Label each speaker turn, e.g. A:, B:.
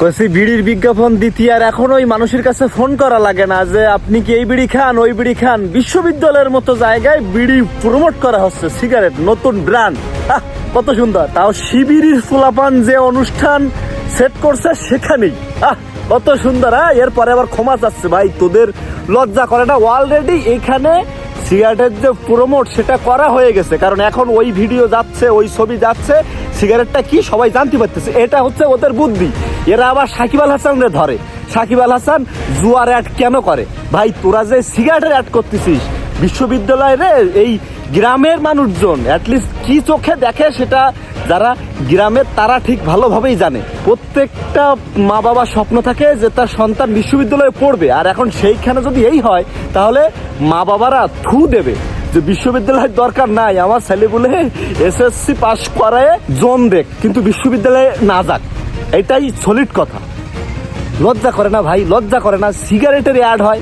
A: কইছি, বিড়ির বিজ্ঞাপন দিতি আর এখন ওই মানুষের কাছে ফোন করা লাগে না যে, আপনি কি এই বিড়ি খান, ওই বিড়ি খান? বিশ্ববিদ্যালয়ের মতো জায়গায় বিড়ি প্রমোট করা হচ্ছে সিগারেট নতুন ব্র্যান্ড কত সুন্দর। তাও শিবিরের ফুলাপান যে অনুষ্ঠান সেট করছে, সেখানেই। আহ, কত সুন্দর হ্যাঁ? এরপরে আবার ক্ষমা চাচ্ছে, ভাই, তোদের লজ্জা করে না অলরেডি এখানে সিগারেটের যে প্রমোট সেটা করা হয়ে গেছে। কারণ এখন ওই ভিডিও যাচ্ছে, ওই ছবি যাচ্ছে সিগারেটটা কি সবাই জানতে পারতেছে। এটা হচ্ছে ওদের বুদ্ধি। এরা আবার সাকিব আল হাসানরে ধরে। সাকিব আল হাসান জুয়ার অ্যাড কেন করে? ভাই, তোরা যে সিগারেটের অ্যাড করতেছিস বিশ্ববিদ্যালয়ে রে এই গ্রামের মানুষজন অ্যাটলিস্ট কি চোখে দেখে সেটা যারা গ্রামের, তারা ঠিক ভালোভাবেই জানে। প্রত্যেকটা মা বাবার স্বপ্ন থাকে যে তার সন্তান বিশ্ববিদ্যালয়ে পড়বে। আর এখন সেইখানে যদি এই হয়, তাহলে মা বাবারা থু দেবে যে বিশ্ববিদ্যালয়ের দরকার নাই, আমার ছেলেগুলো এসএসসি পাশ করায় জোন দেখ, কিন্তু বিশ্ববিদ্যালয়ে না যাক। এটাই সলিড কথা। লজ্জা করে না ভাই লজ্জা করে না। সিগারেটের অ্যাড হয়।